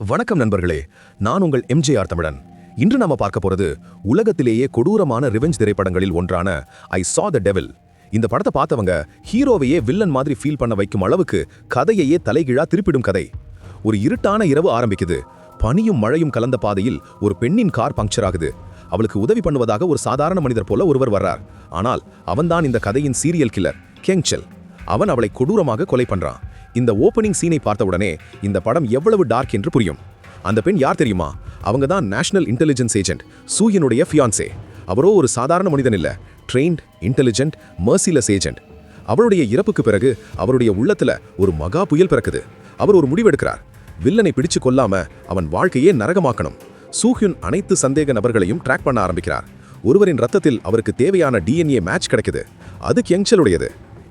வணக்கம் நண்பர்களே நான் உங்கள் எம்ஜேஆர் தமிழன். இன்று நாம பார்க்க போறது உலகத்திலேயே கொடூரமான ரிவெஞ்ச் திரைப்படங்களில் ஒன்றான ஐ சா த டெவில் இந்த படத்தை பார்த்தவங்க ஹீரோவையே வில்லன் மாதிரி ஃபீல் பண்ண வைக்கும் அளவுக்கு கதையையே தலைகீழா திருப்பிடும் கதை. ஒரு இருட்டான இரவு ஆரம்பிக்குது. பனியும் மழையும் கலந்த பாதையில் ஒரு பெண்ணின் கார் பங்க்சர் ஆகுது. அவளுக்கு உதவி பண்ணுவதாக ஒரு சாதாரண மனிதர் போல ஒருவர் வர்றார். ஆனால் அவன்தான் இந்த கதையின் சீரியல் கில்லர் கெங்செல் அவன் அவளை கொடூரமாக கொலை பண்றான். இந்த ஓப்பனிங் சீனை பார்த்தவுடனே இந்த படம் எவ்வளவு டார்க் என்று புரியும். அந்த பெண் யார் தெரியுமா? அவங்க தான் நேஷனல் இன்டெலிஜென்ஸ் ஏஜென்ட் சூயனுடைய ஃபியான்சே அவரோ ஒரு சாதாரண மனிதன் இல்ல ட்ரெயின்ட் இன்டெலிஜென்ட் மர்சிலஸ் ஏஜென்ட் அவருடைய இறப்புக்கு பிறகு அவருடைய உள்ளத்துல ஒரு மகா புயல் பிறக்குது. அவர் ஒரு முடிவெடுக்கிறார். வில்லனை பிடிச்சு கொல்லாம அவன் வாழ்க்கையே நரகமாக்கணும். சூஹ்யுன் அனைத்து சந்தேக நபர்களையும் ட்ராக் பண்ண ஆரம்பிக்கிறார். ஒருவரின் ரத்தத்தில் அவருக்கு தேவையான டிஎன்ஏ மேட்ச் கிடைக்குது. அது கெங்சலுடையது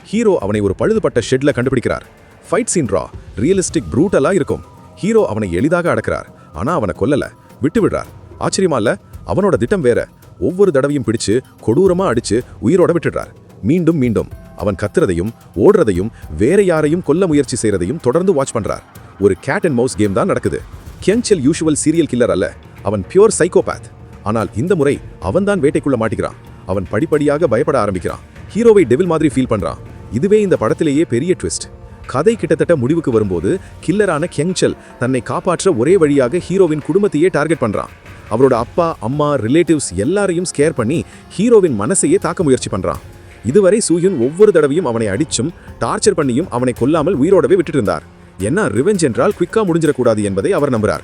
ஹீரோ அவனை ஒரு பழுதுபட்ட ஷெட்ல கண்டுபிடிக்கிறார். ஃபைட் சீன் ரா ரியலிஸ்டிக் ப்ரூட்டலா இருக்கும். ஹீரோ அவனை எளிதாக அடக்கிறார் ஆனா அவனை கொல்லல விட்டு விடுறார். ஆச்சரியமா இல்ல? அவனோட திட்டம் வேற. ஒவ்வொரு தடவையும் பிடிச்சு கொடூரமா அடிச்சு உயிரோட விட்டுடுறார். மீண்டும் மீண்டும் அவன் கத்துறதையும் ஓடுறதையும் வேற யாரையும் கொல்ல முயற்சி செய்யறதையும் தொடர்ந்து வாட்ச் பண்றார். ஒரு கேட் அண்ட் மவுஸ் கேம் தான் நடக்குது. கென்சல் யூஷுவல் சீரியல் கில்லர் அல்ல. அவன் பியூர் சைக்கோபேத் ஆனால் இந்த முறை அவன்தான் வேட்டைக்குள்ள மாட்டிக்கிறான். அவன் படிப்படியாக பயப்பட ஆரம்பிக்கிறான். ஹீரோவை டெவில் மாதிரி ஃபீல் பண்றான். இதுவே இந்த படத்திலேயே பெரிய ட்விஸ்ட் கதை கிட்டத்தட்ட முடிவுக்கு வரும்போது கில்லரான கெங்சல் தன்னை காப்பாற்ற ஒரே வழியாக ஹீரோவின் குடும்பத்தையே டார்கெட் பண்றான். அவரோட அப்பா அம்மா ரிலேட்டிவ்ஸ் எல்லாரையும் ஸ்கேர் பண்ணி ஹீரோவின் மனசையே தாக்க முயற்சி பண்றான். இதுவரை சூயுன் ஒவ்வொரு தடவையும் அவனை அடிச்சும் டார்ச்சர் பண்ணியும் அவனை கொல்லாமல் உயிரோடவே விட்டுட்டு இருந்தார். என்ன ரிவெஞ்ச் என்றால் குவிக்கா முடிஞ்சிடக்கூடாது என்பதை அவர் நம்புறார்.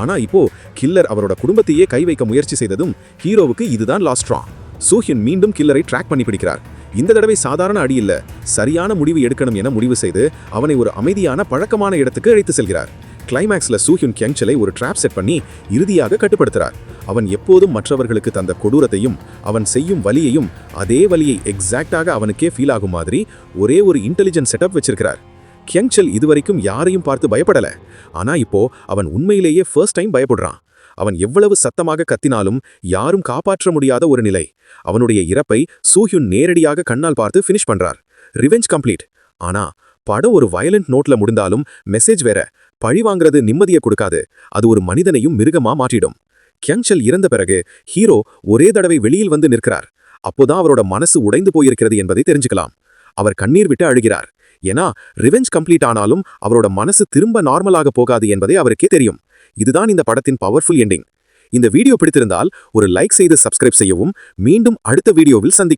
ஆனா இப்போ கில்லர் அவரோட குடும்பத்தையே கை வைக்க முயற்சி செய்ததும் ஹீரோவுக்கு இதுதான் லாஸ்ட்ரா சூஹின் மீண்டும் கில்லரை ட்ராக் பண்ணி பிடிக்கிறார். இந்த தடவை சாதாரண அடி இல்ல. சரியான முடிவு எடுக்கணும் என முடிவு செய்து அவனை ஒரு அமைதியான பழக்கமான இடத்துக்கு அழைத்து செல்கிறார். கிளைமேக்ஸ்ல சூஹின் கெங்சலை ஒரு ட்ராப் செட் பண்ணி இறுதியாக கட்டுப்படுத்துறார். அவன் எப்போதும் மற்றவர்களுக்கு தந்த கொடூரத்தையும் அவன் செய்யும் வலியையும் அதே வலியை எக்ஸாக்டாக அவனுக்கே ஃபீல் ஆகும் மாதிரி ஒரே ஒரு இன்டெலிஜென்ட் செட்டப் வச்சிருக்கிறார். கியங்சல் இதுவரைக்கும் யாரையும் பார்த்து பயப்படல. ஆனா இப்போ அவன் உண்மையிலேயே ஃபர்ஸ்ட் டைம் பயப்படுறான். அவன் எவ்வளவு சத்தமாக கத்தினாலும் யாரும் காப்பாற்ற முடியாத ஒரு நிலை. அவனுடைய இறப்பை சூஹ்யுன் நேரடியாக கண்ணால் பார்த்து ஃபினிஷ் பண்றார். ரிவெஞ்ச் கம்ப்ளீட் ஆனா படம் ஒரு வயலண்ட் நோட்ல முடிந்தாலும் மெசேஜ் வேற. பழி வாங்குறது நிம்மதியை கொடுக்காது. அது ஒரு மனிதனையும் மிருகமா மாற்றிடும். கியங்சல் இறந்த பிறகு ஹீரோ ஒரே தடவை வெளியில் வந்து நிற்கிறார். அப்போதான் அவரோட மனசு உடைந்து போயிருக்கிறது என்பதை தெரிஞ்சுக்கலாம். அவர் கண்ணீர் விட்டு அழுகிறார். ஏன்னா ரிவெஞ்ச் கம்ப்ளீட் ஆனாலும் அவரோட மனசு திரும்ப நார்மலாக போகாது என்பதை அவருக்கே தெரியும். இதுதான் இந்த படத்தின் பவர்ஃபுல் எண்டிங் இந்த வீடியோ பிடித்திருந்தால் ஒரு லைக் செய்து சப்ஸ்கிரைப் செய்யவும் மீண்டும் அடுத்த வீடியோவில் சந்திக்கும்